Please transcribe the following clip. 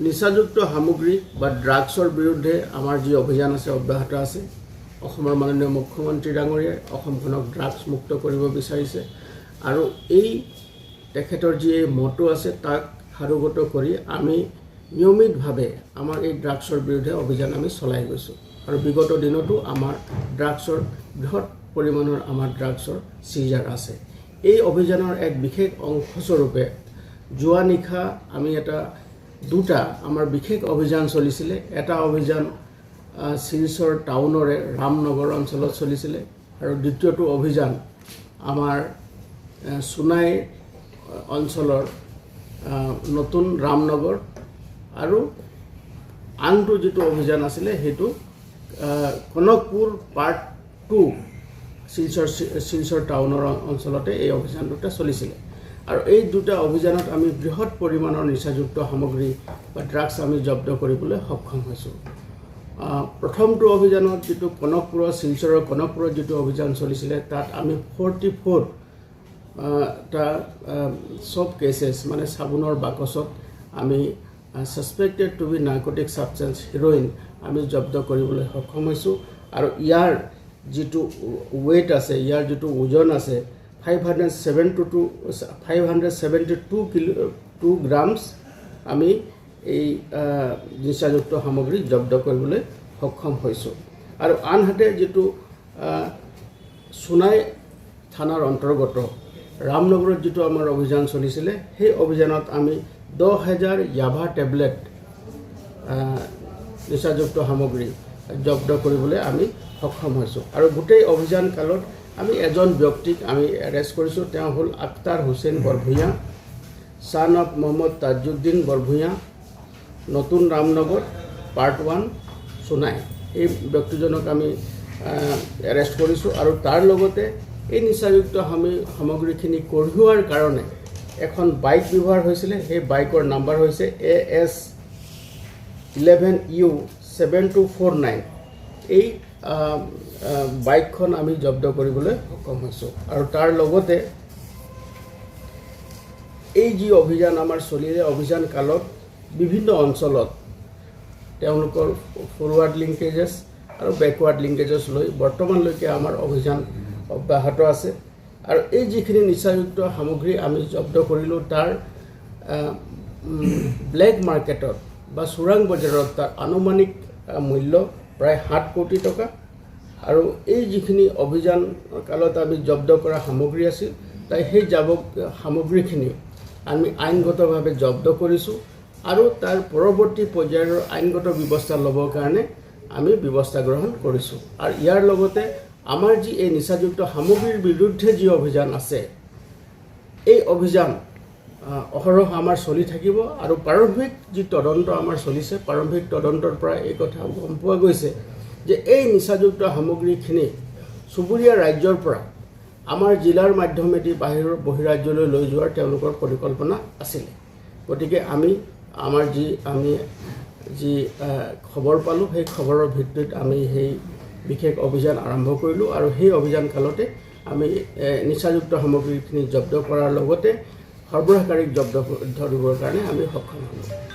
নিচাযুক্ত সামগ্ৰী বা ড্ৰাগছৰ বিৰুদ্ধে আমাৰ যি অভিযান আছে, অব্যাহত আছে, অসমৰ মাননীয় মুখ্যমন্ত্ৰী ডাঙৰীয়াই অসমখনক ড্ৰাগছ মুক্ত কৰিব বিচাৰিছে আৰু এই তেখেতৰ যি মটো আছে, তাক সাৰোগত কৰি আমি নিয়মিতভাৱে আমাৰ এই ড্ৰাগছৰ বিৰুদ্ধে অভিযান আমি চলাই গৈছোঁ। আৰু বিগত দিনতো আমাৰ ড্ৰাগছৰ বৃহৎ পৰিমাণৰ আমাৰ ড্ৰাগছৰ চিজাৰ আছে। এই অভিযানৰ এক বিশেষ অংশস্বৰূপে যোৱা নিশা আমি এটা দুটা আমাৰ বিশেষ অভিযান চলিছিলে। এটা অভিযান শিলচৰ টাউনৰে ৰামনগৰ অঞ্চলত চলিছিলে আৰু দ্বিতীয়টো অভিযান আমাৰ সোণাই অঞ্চলৰ নতুন ৰামনগৰ আৰু আনটো যিটো অভিযান আছিলে সেইটো কনকপুৰ পাৰ্ট টু শিলচৰ শিলচৰ টাউনৰ অঞ্চলতে এই অভিযান দুটা চলিছিলে। আৰু এই দুটা অভিযানত আমি বৃহৎ পৰিমাণৰ নিচাযুক্ত সামগ্ৰী বা ড্ৰাগছ আমি জব্দ কৰিবলৈ সক্ষম হৈছোঁ। প্ৰথমটো অভিযানত যিটো কনকপুৰৰ, শিলচৰৰ কনকপুৰত যিটো অভিযান চলিছিলে, তাত আমি ফৰ্টি ফ'ৰ টা চব কেছেছ মানে চাবোনৰ বাকচত আমি suspected to be narcotic substance heroin আমি জব্দ কৰিবলৈ সক্ষম হৈছোঁ। আৰু ইয়াৰ যিটো ৱেইট আছে, ইয়াৰ যিটো ওজন আছে five hundred seventy two five hundred seventy two kilo two grams আমি এই নিচাযুক্ত সামগ্ৰী জব্দ কৰিবলৈ সক্ষম হৈছোঁ। আৰু আনহাতে যিটো সোণাই থানাৰ অন্তৰ্গত ৰামনগৰত যিটো আমাৰ অভিযান চলিছিলে, সেই অভিযানত আমি দহ হাজাৰ য়াভা টেবলেট নিচাযুক্ত সামগ্ৰী জব্দ কৰিবলৈ আমি সক্ষম হৈছোঁ। আৰু গোটেই অভিযান কালত আমি এজন ব্যক্তিক আমি এৰেষ্ট কৰিছোঁ, তেওঁ হ'ল আখতাৰ হুছেইন বৰভূঞা ছান অফ মহম্মদ তাজুদ্দিন বৰভূঞা, নতুন ৰামনগৰ পাৰ্ট ওৱান সোণাই এই ব্যক্তিজনক আমি এৰেষ্ট কৰিছোঁ আৰু তাৰ লগতে এই নিচাযুক্ত সামি- সামগ্ৰীখিনি কঢ়িওৱাৰ কাৰণে এখন বাইক ব্যৱহাৰ হৈছিলে, সেই বাইকৰ নাম্বাৰ হৈছে A S eleven U seven two four nine এই বাইকখন আমি জব্দ কৰিবলৈ সক্ষম হৈছোঁ। আৰু তাৰ লগতে এই যি অভিযান, আমাৰ চলিলে অভিযান কালত বিভিন্ন অঞ্চলত তেওঁলোকৰ ফৰৱাৰ্ড লিংকেজেছ আৰু বেকৱাৰ্ড লিংকেজেছ লৈ বৰ্তমানলৈকে আমাৰ অভিযান অব্যাহত আছে। আৰু এই যিখিনি নিচাযুক্ত সামগ্ৰী আমি জব্দ কৰিলোঁ, তাৰ ব্লেক মাৰ্কেটত বা চোৰাং বজাৰত তাৰ আনুমানিক মূল্য প্ৰায় সাত কোটি টকা। আৰু এই যিখিনি অভিযান কালত আমি জব্দ কৰা সামগ্ৰী আছিল, তাই সেই জাবক সামগ্ৰীখিনি আমি আইনগতভাৱে জব্দ কৰিছোঁ আৰু তাৰ পৰৱৰ্তী পৰ্যায়ৰ আইনগত ব্যৱস্থা ল'বৰ কাৰণে আমি ব্যৱস্থা গ্ৰহণ কৰিছোঁ। আৰু ইয়াৰ লগতে আমাৰ যি এই নিচাযুক্ত সামগ্ৰীৰ বিৰুদ্ধে যি অভিযান আছে, এই অভিযান অহৰহ আমাৰ চলি থাকিব আৰু প্ৰাৰম্ভিক যি তদন্ত আমাৰ চলিছে, প্ৰাৰম্ভিক তদন্তৰ পৰা এই কথা গম পোৱা গৈছে যে এই নিচাযুক্ত সামগ্ৰীখিনি চুবুৰীয়া ৰাজ্যৰ পৰা আমাৰ জিলাৰ মাধ্যমেদি বাহিৰৰ বহিৰাজ্যলৈ লৈ যোৱাৰ তেওঁলোকৰ পৰিকল্পনা আছিলে। গতিকে আমি, আমাৰ যি, আমি যি খবৰ পালোঁ, সেই খবৰৰ ভিত্তিত আমি সেই বিশেষ অভিযান আৰম্ভ কৰিলোঁ আৰু সেই অভিযান কালতে আমি নিচাযুক্ত সামগ্ৰীখিনি জব্দ কৰাৰ লগতে সৰবৰাহকাৰীক জব্দ ধৰিবৰ কাৰণে আমি সক্ষম হ'লোঁ